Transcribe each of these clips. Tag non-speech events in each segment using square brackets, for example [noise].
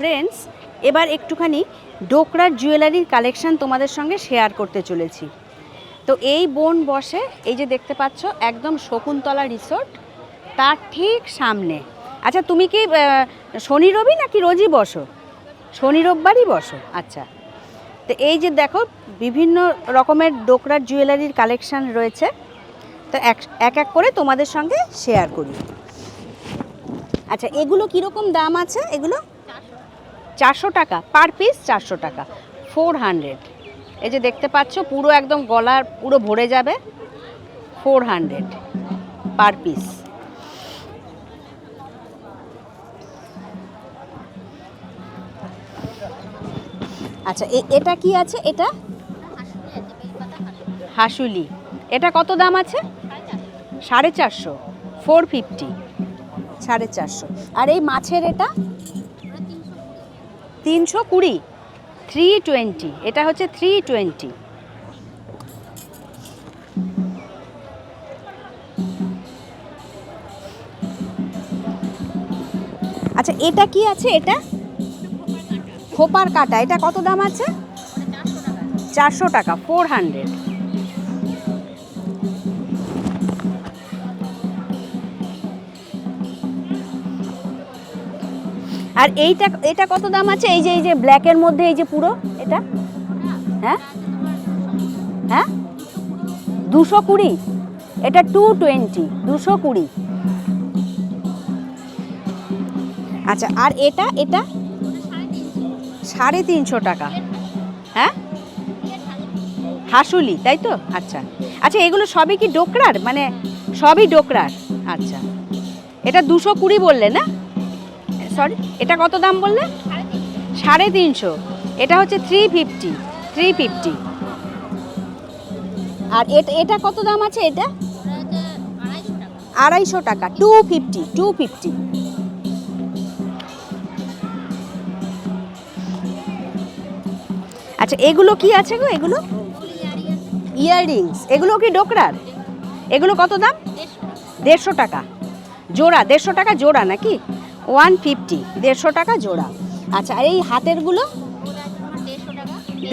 Friends এবার একটুখানি ডোকরার জুয়েলারির collection তোমাদের সঙ্গে শেয়ার করতে চলেছি। তো এই বোন বসে, এই যে দেখতে পাচ্ছ, একদম শকুন্তলা রিসোর্ট তার ঠিক সামনে। আচ্ছা তুমি কি শনি রবি নাকি রোজই বসো? শনি রোববারই বসো? আচ্ছা। তো এই যে দেখো, বিভিন্ন রকমের ডোকরার জুয়েলারির কালেকশান রয়েছে। তো এক এক করে তোমাদের সঙ্গে শেয়ার করি। আচ্ছা এগুলো কীরকম দাম আছে? এগুলো? চারশো টাকা পার পিস চারশো টাকা ফোর হান্ড্রেড এই যে দেখতে পাচ্ছ, পুরো একদম গলার পুরো ভরে যাবে ফোর হান্ড্রেড পার পিস আচ্ছা এটা কি আছে, এটা? হাসুলি। এটা কত দাম আছে? সাড়ে চারশো। ফোর ফিফটি সাড়ে চারশো। আর এই মাছের এটা? তিনশো কুড়ি। থ্রি টোয়েন্টি এটা হচ্ছে থ্রি টোয়েন্টি আচ্ছা এটা কি আছে এটা? খোপার কাটা। এটা কত দাম আছে? চারশো টাকা। ফোর হান্ড্রেড আর এইটা, এটা কত দাম আছে? এই যে এই যে ব্ল্যাকের মধ্যে এই যে পুরো, এটা? হ্যাঁ? হ্যাঁ? দুশো কুড়ি। এটা টু টোয়েন্টি দুশো কুড়ি। আচ্ছা আর এটা এটা? সাড়ে তিনশো টাকা। হ্যাঁ? হাসুলি, তাই তো? আচ্ছা। আচ্ছা এগুলো সবই কি ডোকরার? মানে সবই ডোকরার। আচ্ছা। এটা দুশো কুড়ি বললে না? সরি এটা কত দাম বললে? সাড়ে তিনশো। এটা হচ্ছে থ্রি ফিফটি থ্রি ফিফটি আর এটা এটা কত দাম আছে এটা? আড়াইশো টাকা টু ফিফটি টু ফিফটি আচ্ছা এগুলো কি আছে গো, এগুলো? ইয়াররিংস এগুলো কি ডোকরার? এগুলো কত দাম? দেড়শো টাকা। জোড়া, দেড়শো টাকা জোড়া নাকি? ওয়ান ফিফটি দেড়শো টাকা জোড়া। আচ্ছা আর এই হাতেরগুলো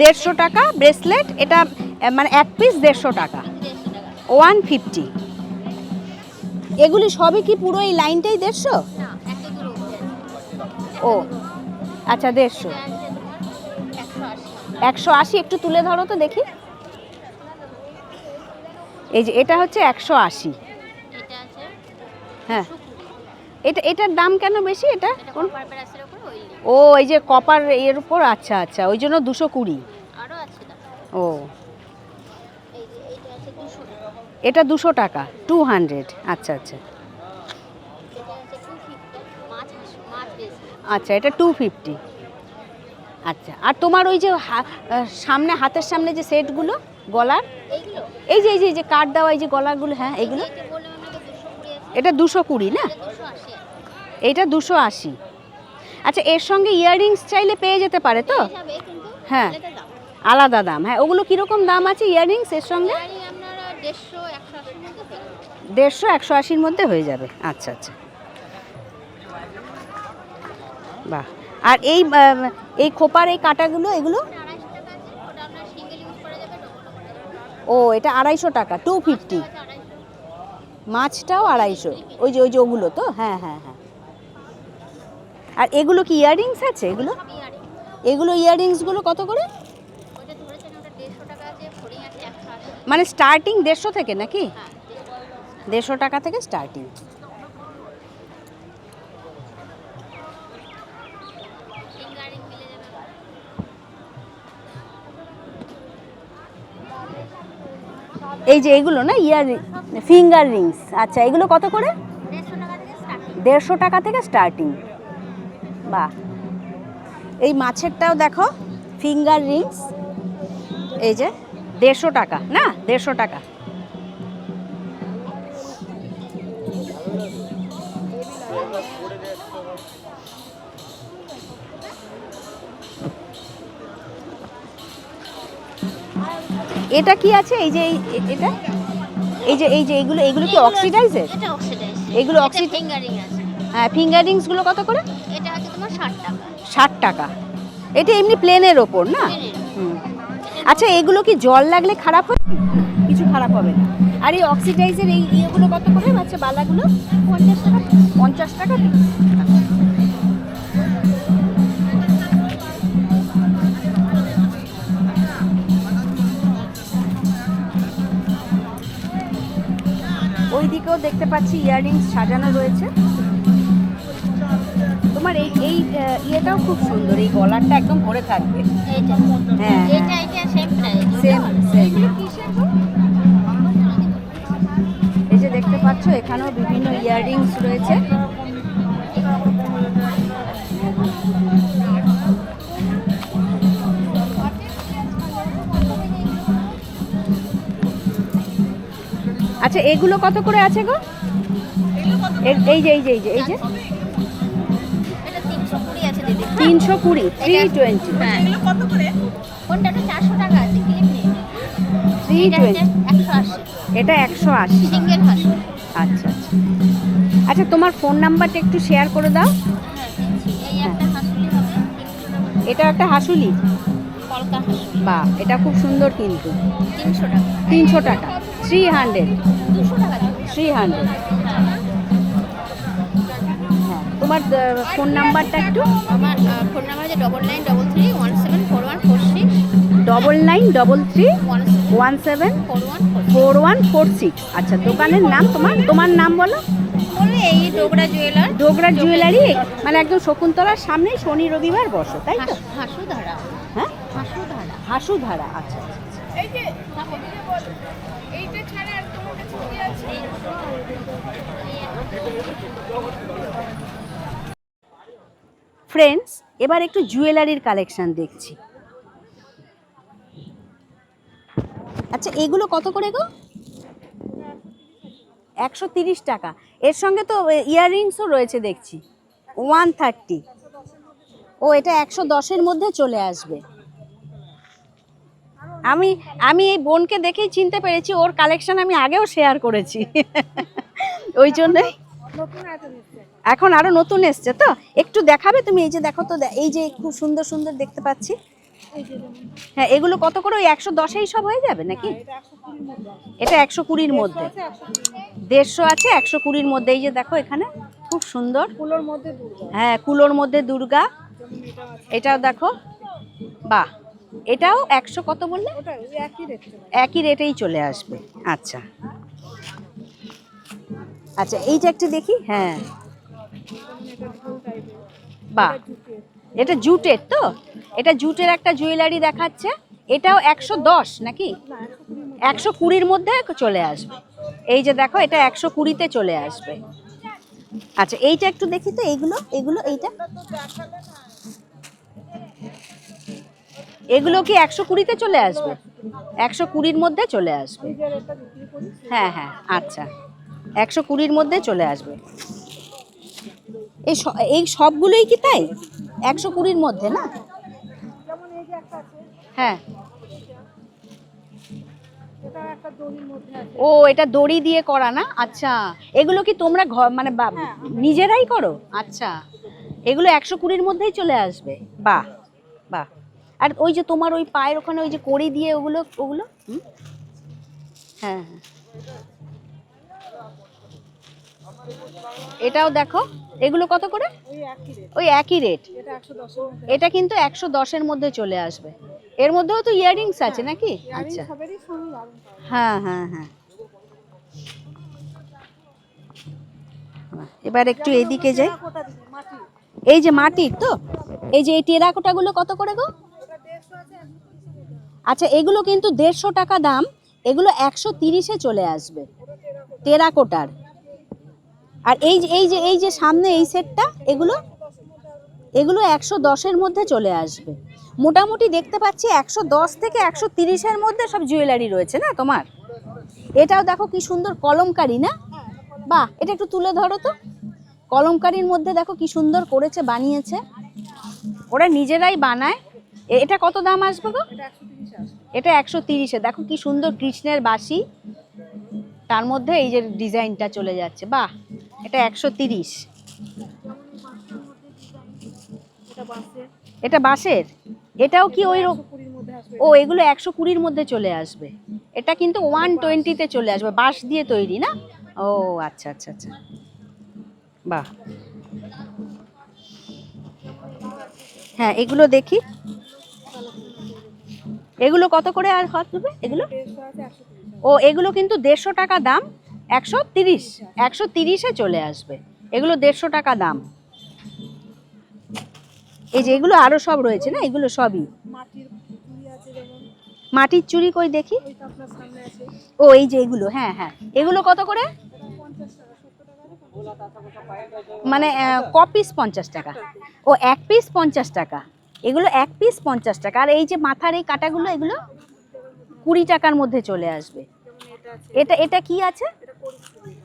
দেড়শো টাকা ব্রেসলেট এটা মানে এক পিস দেড়শো টাকা। ওয়ান ফিফটি এগুলি সবই কি পুরো এই লাইনটাই দেড়শো? ও আচ্ছা দেড়শো। একশো আশি একটু তুলে ধরো তো দেখি। এই যে এটা হচ্ছে একশো আশি। হ্যাঁ। এটা এটার দাম কেন বেশি এটা? কোন? ও এই যে কপার এর উপর আচ্ছা আচ্ছা ওই জন্য দুশো কুড়ি। ও। এটা দুশো টাকা টু হান্ড্রেড আচ্ছা আচ্ছা। আচ্ছা এটা টু ফিফটি আচ্ছা আর তোমার ওই যে সামনে হাতের সামনে যে সেটগুলো গলার? এই যে এই যে এই যে কাঠ দেওয়া এই যে গলাগুলো হ্যাঁ এইগুলো? এটা দুশো কুড়ি না? এইটা দুশো আশি। আচ্ছা এর সঙ্গে ইয়াররিংস চাইলে পেয়ে যেতে পারে তো? হ্যাঁ। আলাদা দাম। হ্যাঁ। ওগুলো কীরকম দাম আছে ইয়াররিংস এর সঙ্গে? দেড়শো একশো আশির মধ্যে হয়ে যাবে। আচ্ছা আচ্ছা। বাহ। আর এই এই খোপার এই কাটাগুলো এগুলো? ও এটা আড়াইশো টাকা টু ফিফটি মাছটাও আড়াইশো। ওই যে ওই যে ওগুলো তো? হ্যাঁ হ্যাঁ হ্যাঁ। আর এগুলো কি ইয়াররিংস আছে? এগুলো? এগুলো ইয়াররিংসগুলো কত করে? মানে স্টার্টিং দেড়শো থেকে নাকি? দেড়শো টাকা থেকে স্টার্টিং এই যে এগুলো না ইয়ার ফিঙ্গার রিংস আচ্ছা এগুলো কত করে? দেড়শো টাকা থেকে স্টার্টিং বাহ এই মাছেরটাও দেখো ফিঙ্গার রিংস এই যে দেড়শো টাকা না? দেড়শো টাকা। এটা কি আছে? এই যে এটা? এই যে এই যে এইগুলো এইগুলো কি অক্সিডাইজের এটা অক্সিডাইজ হ্যাঁ ফিঙ্গার রিংসগুলো কত করে? এটা হচ্ছে তোমার ষাট টাকা। ষাট টাকা। এটা এমনি প্লেনের ওপর না? হুম। আচ্ছা এগুলো কি জল লাগলে খারাপ হয়? কিছু খারাপ হবে না। আর এই অক্সিডাইজের এই ইয়েগুলো কত করে আচ্ছা বালাগুলো? পঞ্চাশ টাকা। পঞ্চাশ টাকা। ওই দিকেও দেখতে পাচ্ছি ইয়াররিংস সাজানো রয়েছে। তোমার এই এই ইয়েটাও খুব সুন্দর এই গলারটা একদম ভরে থাকবে। হ্যাঁ এটা এটা সেম সেম সেম এই যে দেখতে পাচ্ছ এখানেও বিভিন্ন ইয়াররিংস রয়েছে। আচ্ছা এগুলো কত করে আছে গো? এই যে এই যে এই যে। এই যে তিনশো কুড়ি থ্রি টোয়েন্টি হ্যাঁ। কোনটা চারশো টাকা আছে থ্রি এটা টোয়েন্টি একশো আশি। এটা একশো আশি। সিঙ্গেল আচ্ছা আচ্ছা। আচ্ছা তোমার ফোন নাম্বারটা একটু শেয়ার করে দাও। হ্যাঁ দিচ্ছি। এই একটা হাসুলি হবে এটা একটা হাসুলি? বা এটা খুব সুন্দর কিন্তু। তিনশো টাকা। তিনশো টাকা। Three hundred. থ্রি হান্ড্রেড হ্যাঁ তোমার ফোন নাম্বারটা একটু আমার ফোন নাম্বার হচ্ছে double nine double three one seven four one four six double nine double three one seven four one four six আচ্ছা দোকানের নাম তোমার তোমার নাম বলো এই ডোগরা জুয়েলার ডোগরা জুয়েলারি মানে একদম শকুন্তলার সামনেই শনি রবিবার বসো তাই তো হাসুধারা হ্যাঁ হাসুধারা হাসুধারা আচ্ছা আচ্ছা ফ্রেন্ডস এবার একটু জুয়েলারির কালেকশান দেখছি। আচ্ছা এগুলো কত করে গো? একশো তিরিশ টাকা। এর সঙ্গে তো ইয়াররিংসও রয়েছে দেখছি। ওয়ান থার্টি ও, এটা একশো দশের মধ্যে চলে আসবে। আমি আমি এই বোনকে দেখেই চিনতে পেরেছি, ওর কালেকশন আমি আগেও শেয়ার করেছি। [laughs] ওই জন্যই। এখন আরও নতুন এসছে তো? একটু দেখাবে? তুমি এই যে দেখো তো এই যে খুব সুন্দর সুন্দর দেখতে পাচ্ছি। হ্যাঁ এগুলো কত করে? ওই একশো দশেই সব হয়ে যাবে নাকি? এটা একশো কুড়ির মধ্যে। দেড়শো আছে একশো কুড়ির মধ্যে। এই যে দেখো এখানে খুব সুন্দর। কুলোর মধ্যে হ্যাঁ কুলোর মধ্যে দুর্গা। এটাও দেখো। বাহ! এটাও একশো কত বললে? একই একই রেটেই চলে আসবে। আচ্ছা। আচ্ছা এইটা একটু দেখি। হ্যাঁ। বাহ এটা জুটের তো? এটা জুটের একটা জুয়েলারি দেখাচ্ছে। এটাও একশো দশ নাকি? একশো কুড়ির মধ্যে চলে আসবে। এই যে দেখো, এটা একশো কুড়িতে চলে আসবে। আচ্ছা এইটা একটু দেখি তো এইগুলো এগুলো, এইটা। এগুলো কি একশো কুড়িতে চলে আসবে? একশো কুড়ির মধ্যে চলে আসবে। হ্যাঁ হ্যাঁ আচ্ছা। একশো কুড়ির মধ্যে চলে আসবে। এই এই সবগুলোই কি তাই? একশো কুড়ির মধ্যে না? হ্যাঁ। ও এটা দড়ি দিয়ে করা না? আচ্ছা। এগুলো কি তোমরা মানে বা- নিজেরাই করো? আচ্ছা। এগুলো একশো কুড়ির মধ্যেই চলে আসবে। বাহ বাহ। আর ওই যে তোমার ওই পায়ের ওখানে ওই যে কড়ি দিয়ে ওগুলো ওগুলো? হুম? হ্যাঁ হ্যাঁ। এটাও দেখো। এগুলো কত করে? ওই একই রেট এটা কিন্তু একশো দশের মধ্যে চলে আসবে। এর মধ্যেও তো ইয়াররিংস আছে নাকি? আচ্ছা। হ্যাঁ হ্যাঁ হ্যাঁ। এবার একটু এদিকে যাই। এই যে মাটির তো? এই যে এই টেরাকোটাগুলো কত করে গো। আচ্ছা এগুলো কিন্তু দেড়শো টাকা দাম। এগুলো একশো তিরিশে চলে আসবে। টেরাকোটার। আর এই যে এই যে এই যে সামনে এই সেটটা, এগুলো এগুলো একশো দশের মধ্যে চলে আসবে। মোটামুটি দেখতে পাচ্ছি একশো দশ থেকে একশো তিরিশের মধ্যে সব জুয়েলারি রয়েছে, না তোমার? এটাও দেখো কি সুন্দর কলমকারি, না? বাহ, এটা একটু তুলে ধরো তো। কলমকারির মধ্যে দেখো কি সুন্দর করেছে, বানিয়েছে। ওরা নিজেরাই বানায়। এটা কত দাম আসবে গো? এটা একশো তিরিশে। দেখো কি সুন্দর কৃষ্ণের বাসি তার মধ্যে এই যে ডিজাইনটা চলে যাচ্ছে। বাহ এটা একশো তিরিশ। এটা বাঁশের। এটাও কি ওই ও এগুলো একশো কুড়ির মধ্যে চলে আসবে। এটা কিন্তু ওয়ান টোয়েন্টিতে চলে আসবে বাঁশ দিয়ে তৈরি না? ও আচ্ছা আচ্ছা আচ্ছা। বাহ। হ্যাঁ এগুলো দেখি। এগুলো কত করে আর হবে এগুলো? ও এগুলো কিন্তু দেড়শো টাকা দাম। একশো তিরিশ একশো তিরিশে চলে আসবে। এগুলো দেড়শো টাকা দাম। এই যে এগুলো আরও সব রয়েছে না? এগুলো সবই। মাটির চুড়ি কই দেখি? ও এই যে এগুলো হ্যাঁ হ্যাঁ। এগুলো কত করে? মানে আহ, ক পিস পঞ্চাশ টাকা। ও এক পিস পঞ্চাশ টাকা। এগুলো এক পিস পঞ্চাশ টাকা। আর এই যে মাথার এই কাটাগুলো এগুলো কুড়ি টাকার মধ্যে চলে আসবে। এটা এটা কি আছে?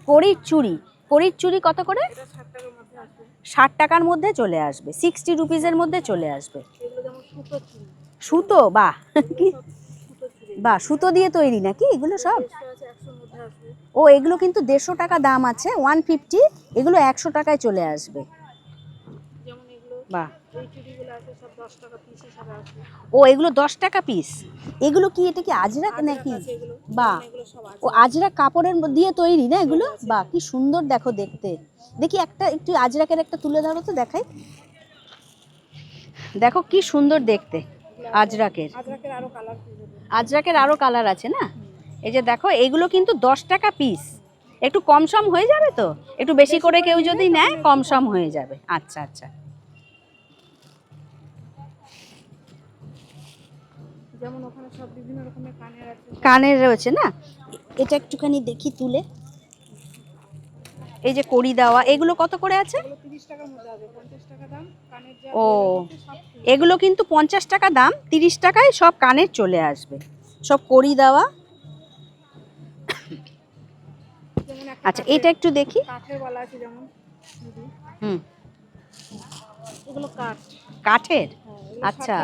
কড়ির চুড়ি। কড়ির চুড়ি কত করে? ষাট টাকার মধ্যে চলে আসবে। সিক্সটি রুপিসের মধ্যে চলে আসবে। সুতো সুতো? [laughs] কি? সব সুতো চুড়ি। বাহ সুতো দিয়ে তৈরি নাকি? এগুলো সব? ও এগুলো কিন্তু দেড়শো টাকা দাম আছে ওয়ান ফিফটি এগুলো একশো টাকায় চলে আসবে। বাহ। ও এগুলো দশ টাকা পিস এগুলো কি এটা কি আজরাক নাকি? সব আছে ও আজরাক। কাপড়ের দিয়ে তৈরি না এগুলো? বাহ কি সুন্দর দেখো দেখতে। দেখি একটা একটু আজরাকের একটা তুলে ধরো তো দেখাই। দেখো কি সুন্দর দেখতে আজরাকের। আজরাকের আরও কালার আজরাকের আরও কালার আছে না? এই যে দেখো এগুলো কিন্তু দশ টাকা পিস একটু কম সম হয়ে যাবে তো? একটু বেশি করে কেউ যদি নেয় কম সম হয়ে যাবে। আচ্ছা আচ্ছা। যেমন ওখানে সব বিভিন্ন রকমের কানের আছে। কানের রয়েছে না? এটা একটুখানি দেখি তুলে। এই যে কড়ি দেওয়া এগুলো কত করে আছে? এগুলো তিরিশ টাকার মধ্যে আছে পঞ্চাশ টাকা দাম কানের যা ও। এগুলো কিন্তু পঞ্চাশ টাকা দাম তিরিশ টাকায় সব কানের চলে আসবে। সব কড়ি দেওয়া। আচ্ছা এটা একটু দেখি। কাঠের বালা আছে যেমন। হুম। এগুলো কাঠ। কাঠের? হ্যাঁ আচ্ছা।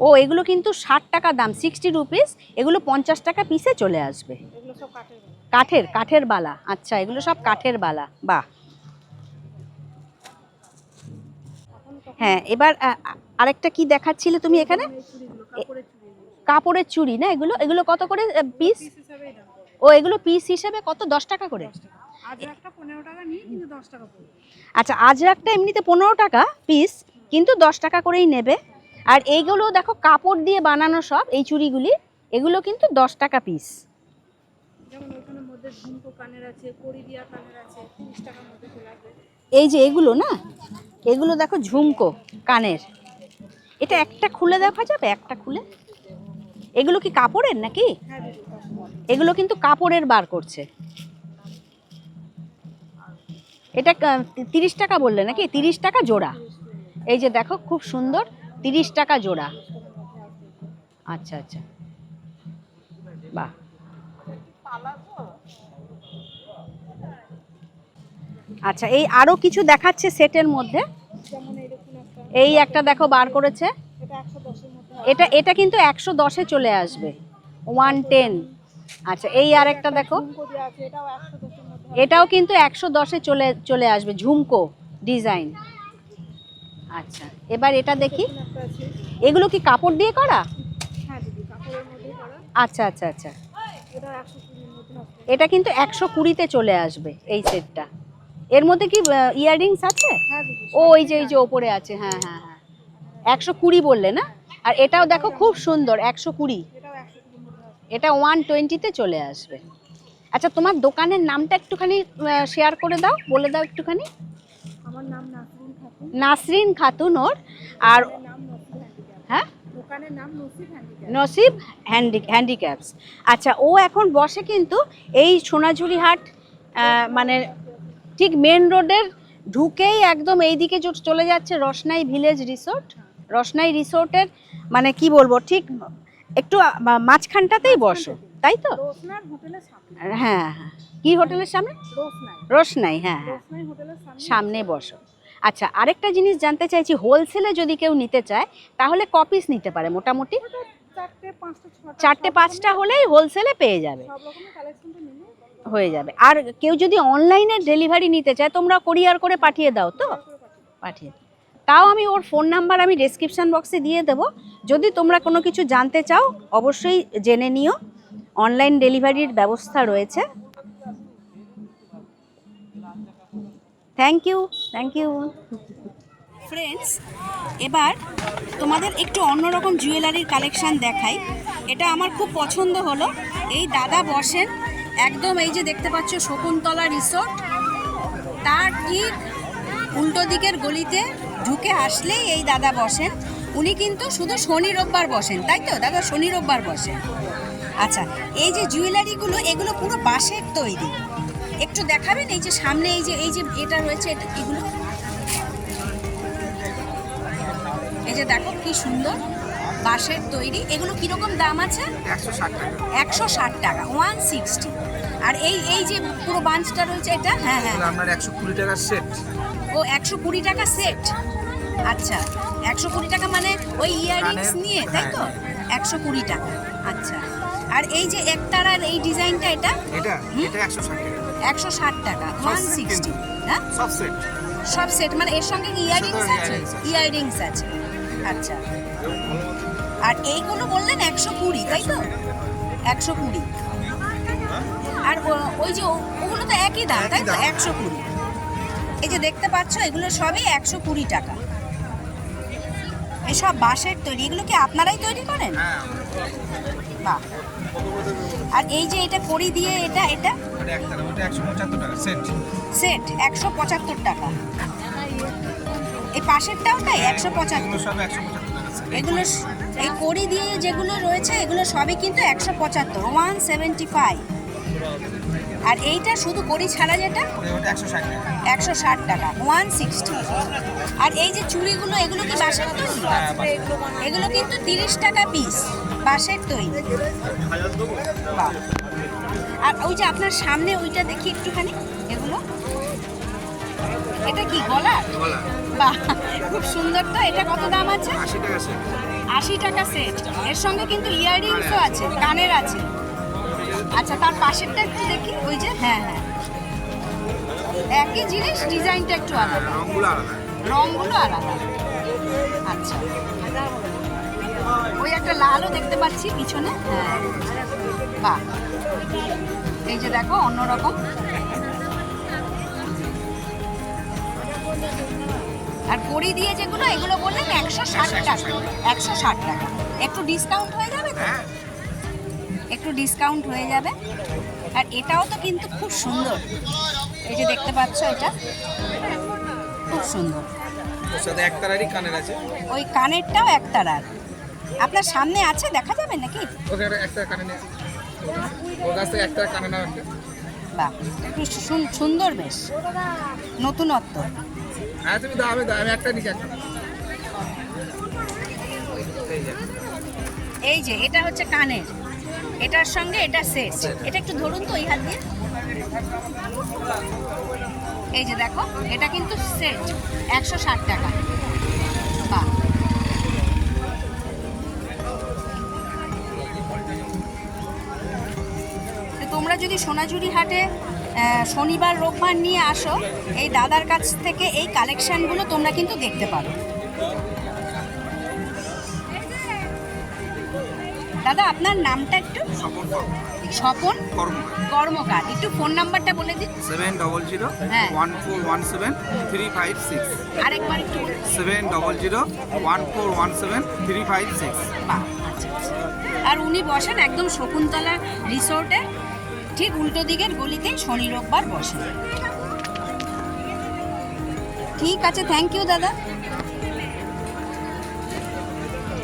ও এগুলো কিন্তু ষাট টাকা দাম সিক্সটি রুপিস এগুলো পঞ্চাশ টাকা পিসে চলে আসবে। কাঠের কাঠের বালা আচ্ছা এগুলো সব কাঠের বালা বাহ। হ্যাঁ এবার আরেকটা কি দেখাচ্ছিলে তুমি এখানে? কাপড়ের চুড়ি না এগুলো? এগুলো কত করে পিস ও এগুলো পিস হিসেবে কত? দশ টাকা করে? আচ্ছা আজরাকটা এমনিতে পনেরো টাকা পিস কিন্তু দশ টাকা করেই নেবে। আর এইগুলো দেখো কাপড় দিয়ে বানানো সব এই চুড়িগুলি এগুলো কিন্তু দশ টাকা পিস এই যে এগুলো না এগুলো দেখো ঝুমকো কানের। এটা একটা খুলে দেখা যাবে একটা খুলে? এগুলো কি কাপড়ের নাকি? হ্যাঁ। এগুলো কিন্তু কাপড়ের বার করছে। এটা তিরিশ টাকা বললে নাকি? তিরিশ টাকা জোড়া। এই যে দেখো, খুব সুন্দর তিরিশ টাকা জোড়া। আচ্ছা আচ্ছা। বাহ। আচ্ছা এই আরও কিছু দেখাচ্ছে সেটের মধ্যে? এই একটা দেখো, বার করেছে। এটা এটা কিন্তু একশো দশে চলে আসবে। ওয়ান টেন আচ্ছা এই আর একটা দেখো। এটাও কিন্তু একশো দশে চলে চলে আসবে, ঝুমকো ডিজাইন। আচ্ছা। এবার এটা দেখি। এগুলো কি কাপড় দিয়ে করা? হ্যাঁ আচ্ছা আচ্ছা আচ্ছা। এটা কিন্তু একশো কুড়িতে চলে আসবে এই সেটটা। এর মধ্যে কি ইয়াররিংস আছে? হ্যাঁ ও এই যে এই যে ওপরে আছে হ্যাঁ হ্যাঁ হ্যাঁ। একশো কুড়ি বললে না? আর এটাও দেখো খুব সুন্দর একশো কুড়ি। এটা ওয়ান টোয়েন্টিতে চলে আসবে। আচ্ছা তোমার দোকানের নামটা একটুখানি শেয়ার করে দাও বলে দাও একটুখানি। আমার নাম খাতুন নাসরিন খাতুন ওর আর হ্যাঁ? নসিব হ্যান্ডি হ্যান্ডিক্যাপস। আচ্ছা ও এখন বসে কিন্তু এই সোনাঝুরি হাট মানে ঠিক মেন রোডের ঢুকেই একদম এইদিকে চ- চলে যাচ্ছে রসনাই ভিলেজ রিসোর্ট। রসনাই রিসোর্টের মানে কি বলব ঠিক একটু মাঝখানটাতেই বসো তাই তো? হ্যাঁ হ্যাঁ। কি হোটেলের সামনে? রোসনাই। রোশনাই হ্যাঁ হ্যাঁ। সামনে বসো। আচ্ছা আরেকটা জিনিস জানতে চাইছি হোলসেলে যদি কেউ নিতে চায় তাহলে কপিস নিতে পারে মোটামুটি? চারটে পাঁচটা হলেই হোলসেলে পেয়ে যাবে। হয়ে যাবে। আর কেউ যদি অনলাইনে ডেলিভারি নিতে চায় তোমরা কোরিয়ার করে পাঠিয়ে দাও তো? পাঠিয়ে তাও আমি ওর ফোন নাম্বার আমি ডেসক্রিপশন বক্সে দিয়ে দেবো। যদি তোমরা কোনো কিছু জানতে চাও অবশ্যই জেনে নিও। অনলাইন ডেলিভারির ব্যবস্থা রয়েছে। Thank you thank you friends এবার তোমাদের একটু অন্যরকম জুয়েলারির কালেকশান দেখাই। এটা আমার খুব পছন্দ হলো। এই দাদা বসেন একদম এই যে দেখতে পাচ্ছ শকুন্তলা রিসোর্ট তার ঠিক উল্টো দিকের গলিতে ঢুকে আসলেই এই দাদা বসেন। উনি কিন্তু শুধু শনি রোববার বসেন, তাই তো? দাদা শনি রোববার বসেন। আচ্ছা এই যে জুয়েলারিগুলো এগুলো পুরো বাঁশের তৈরি। একটু দেখাবেন? এই যে সামনে এই যে এই যে এটা রয়েছে এটা এগুলো? এই যে দেখো কি সুন্দর বাঁশের তৈরি। এগুলো কীরকম দাম আছে? একশো ষাট টাকা। একশো ষাট টাকা ওয়ান সিক্সটি। আর এই এই যে পুরো বাঞ্চটা রয়েছে এটা? হ্যাঁ হ্যাঁ। আপনার একশো কুড়ি টাকা সেট। ও একশো কুড়ি টাকা সেট? আচ্ছা একশো কুড়ি টাকা মানে ওই ইয়াররিংস কানের- নিয়ে তাই তো? একশো কুড়ি টাকা আচ্ছা। আর এই যে একতারার এই ডিজাইনটা এটা? এটা এটা একশো ষাট টাকা। একশো ষাট টাকা ওয়ান সিক্সটি হ্যাঁ? সব সেট সব সেট মানে এর সঙ্গে ইয়াররিংস আছে। ইয়াররিংস আছে। আচ্ছা। আর এইগুলো বললেন একশো কুড়ি তাই তো? একশো কুড়ি। আর ওই যে ওগুলো তো একই দাম তাই তো? একশো কুড়ি। এই যে দেখতে পাচ্ছ এগুলো সবই একশো কুড়ি টাকা। এসব বাঁশের তৈরি এগুলো কি আপনারাই তৈরি করেন? হ্যাঁ বাহ। আর এই যে এটা করি দিয়ে এটা এটা? সেট। একশো পঁচাত্তর টাকা। এই পাশেরটাও তাই একশো পঁচাত্তর এগুলো এই কড়ি দিয়ে যেগুলো রয়েছে এগুলো সবই কিন্তু একশো পঁচাত্তর ওয়ান সেভেন্টি ফাইভ। আর এইটা শুধু কড়ি ছাড়া যেটা? একশো ষাট টাকা। ওয়ান সিক্সটি আর এই যে চুড়িগুলো এগুলো কি বাঁশের তৈরি? এগুলো কিন্তু তিরিশ টাকা পিস বাঁশের তৈরি। আর ওই যে আপনার সামনে ওইটা দেখি একটুখানি এগুলো। এটা কি গলা? বাহ খুব সুন্দর তো এটা কত দাম আছে? আশি টাকা সেট আশি টাকা সেট এর সঙ্গে কিন্তু ইয়াররিংসও আছে কানের আছে। আচ্ছা তার পাশেরটা একটু দেখি। ওই যে হ্যাঁ হ্যাঁ। একই জিনিস ডিজাইনটা একটু আলাদা। রঙগুলো আলাদা। আলাদা। আচ্ছা। ওই একটা লালও দেখতে পাচ্ছি পিছনে। হ্যাঁ। বাহ। এই যে দেখো অন্যরকম আর কড়ি দিয়ে যেগুলো এগুলো বললেন একশো ষাট টাকা। একশো ষাট টাকা। একটু ডিসকাউন্ট হয়ে যাবে তো? হ্যাঁ। একটু ডিসকাউন্ট হয়ে যাবে। আর এটাও তো কিন্তু খুব সুন্দর। এই যে দেখতে পাচ্ছ এটা খুব সুন্দর। সাথে একতারারই কানের আছে। ওই কানেরটাও একতারার আপনার সামনে আছে দেখা যাবে নাকি? ওকে একটা একটা কানে নিয়ে ওর কাছ থেকে একটা কানে নাও একটা। বাহ একটু সুন্দর বেশ। নতুনত্ব। হ্যাঁ তুমি দাও আমি দাও আমি একটা নিচে এই যে এটা হচ্ছে কানের। এটার সঙ্গে এটা সেট এটা একটু ধরুন তো এই হাত দিয়ে। এই যে দেখো, এটা কিন্তু সেট একশো ষাট টাকা। তো তোমরা যদি সোনাঝুরি হাটে শনিবার, রোববার নিয়ে আসো, এই দাদার কাছ থেকে এই কালেকশানগুলো তোমরা কিন্তু দেখতে পারো। দাদা আপনার নামটা একটু? স্বপন কর্মকার। একটু ফোন নাম্বারটা বলে দিন। সেভেন ডবল জিরো হ্যাঁ। One four one seven three five six. আরেকবার একটু seven double zero one four one seven three five six. আর উনি বসেন একদম শকুন্তলা রিসোর্টে ঠিক উল্টো দিকের গলিতে শনি রোববার বসেন। ঠিক আছে থ্যাংক ইউ দাদা।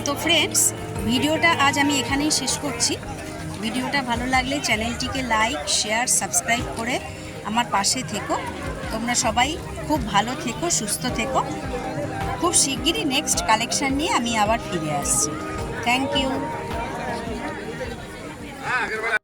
তো ফ্রেন্ডস ভিডিওটা আজ আমি এখানেই শেষ করছি। ভিডিওটা ভালো লাগলে চ্যানেলটিকে লাইক, শেয়ার, সাবস্ক্রাইব করে আমার পাশে থেকো। তোমরা সবাই খুব ভালো থেকো, সুস্থ থেকো। খুব শিগগিরই নেক্সট কালেকশান নিয়ে আমি আবার ফিরে আসছি। Thank you